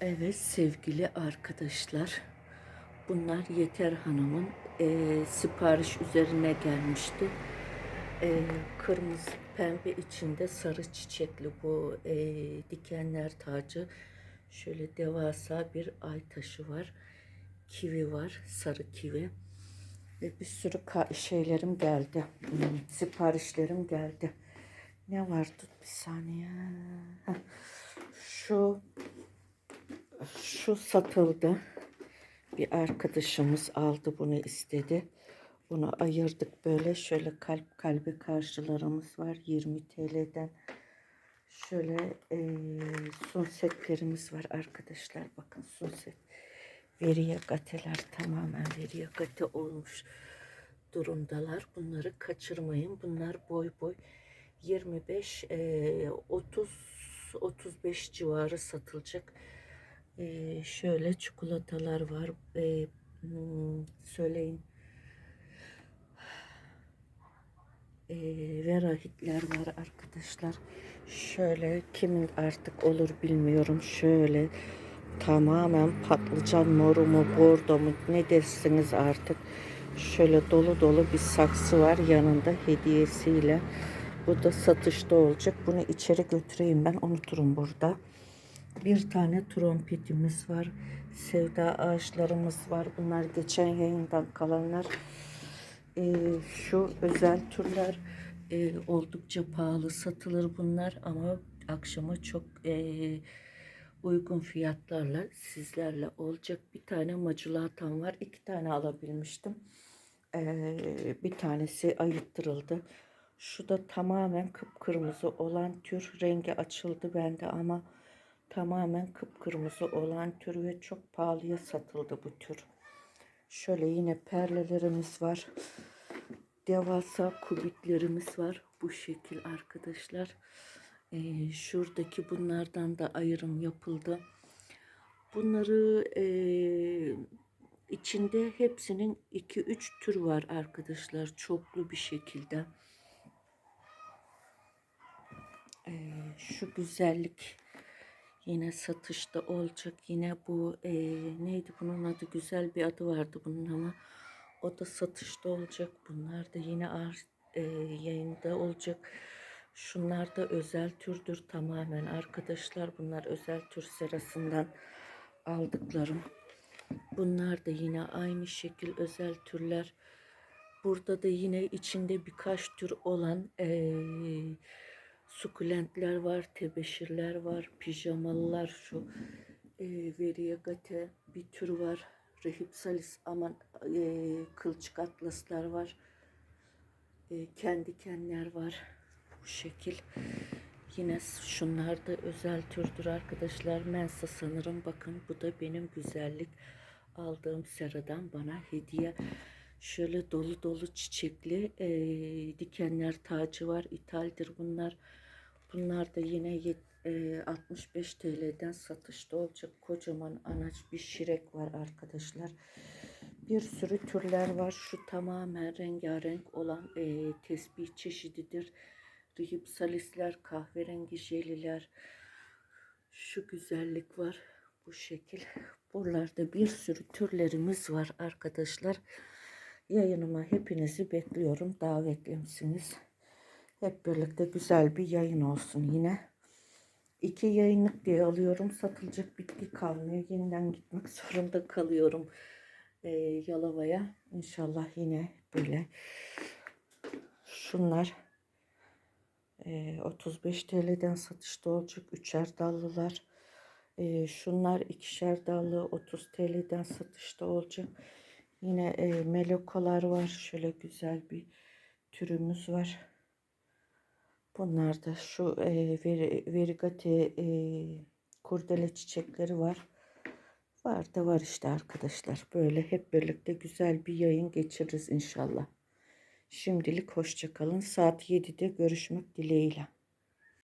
Evet sevgili arkadaşlar. Bunlar Yeter Hanım'ın eee, sipariş üzerine gelmişti. Eee, kırmızı pembe içinde sarı çiçekli bu eee, dikenler tacı. Şöyle devasa bir ay taşı var. Kivi var. Sarı kivi. Ve bir sürü şeylerim geldi. Hmm, siparişlerim geldi. Ne var? Tut bir saniye. Şu şu satıldı. Bir arkadaşımız aldı bunu istedi. Bunu ayırdık böyle. Şöyle kalp kalbe karşılarımız var 20 TL'den. Şöyle eee sunsetlerimiz var arkadaşlar. Bakın sunset. Veriye gateler tamamen veriye gate olmuş durumdalar. Bunları kaçırmayın. Bunlar boy boy 25 eee 30 35 civarı satılacak. Ee, şöyle çikolatalar var. Ee, hmm, söyleyin. Ee, verahitler var arkadaşlar. Şöyle kimin artık olur bilmiyorum. Şöyle tamamen patlıcan moru mu bordo mu ne dersiniz artık. Şöyle dolu dolu bir saksı var yanında hediyesiyle. Bu da satışta olacak. Bunu içeri götüreyim ben unuturum burada. Bir tane trompetimiz var. Sevda ağaçlarımız var. Bunlar geçen yayından kalanlar. Ee, şu özel türler e, oldukça pahalı satılır bunlar ama akşama çok e, uygun fiyatlarla sizlerle olacak. Bir tane maculatam var. iki tane alabilmiştim. Ee, bir tanesi ayıttırıldı. Şu da tamamen kıpkırmızı olan tür rengi açıldı bende ama tamamen kıpkırmızı olan tür ve çok pahalıya satıldı bu tür. Şöyle yine perlelerimiz var. Devasa kubitlerimiz var. Bu şekil arkadaşlar. Ee, şuradaki bunlardan da ayrım yapıldı. Bunları ee, içinde hepsinin 2-3 tür var arkadaşlar. Çoklu bir şekilde. Ee, şu güzellik yine satışta olacak. Yine bu e, neydi bunun adı? Güzel bir adı vardı bunun ama o da satışta olacak. Bunlar da yine ar, e, yayında olacak. Şunlar da özel türdür tamamen arkadaşlar. Bunlar özel tür serasından aldıklarım. Bunlar da yine aynı şekil özel türler. Burada da yine içinde birkaç tür olan eee sukulentler var, tebeşirler var, pijamalılar şu e, veriyagate bir tür var. Rehipsalis aman e, kılçık atlaslar var. E, kendi dikenler var. Bu şekil. Yine şunlar da özel türdür arkadaşlar. Mensa sanırım. Bakın bu da benim güzellik aldığım seradan bana hediye. Şöyle dolu dolu çiçekli e, dikenler tacı var. İthaldir bunlar. Bunlar da yine yet- e, 65 TL'den satışta olacak. Kocaman anaç bir şirek var arkadaşlar. Bir sürü türler var. Şu tamamen rengarenk olan e, tesbih çeşididir. Rihipsalisler, kahverengi jeliler. Şu güzellik var. Bu şekil. Buralarda bir sürü türlerimiz var arkadaşlar. Yayınıma hepinizi bekliyorum. Davetlimsiniz. Hep birlikte güzel bir yayın olsun yine. İki yayınlık diye alıyorum. Satılacak bitki kalmıyor. Yeniden gitmek zorunda kalıyorum e, Yalova'ya. İnşallah yine böyle. Şunlar e, 35 TL'den satışta olacak. Üçer dallılar. E, şunlar ikişer dallı 30 TL'den satışta olacak. Yine e, melokolar var. Şöyle güzel bir türümüz var. Bunlar da şu e, veri, verigate e, kurdele çiçekleri var. Var da var işte arkadaşlar. Böyle hep birlikte güzel bir yayın geçiririz inşallah. Şimdilik hoşçakalın. Saat 7'de görüşmek dileğiyle.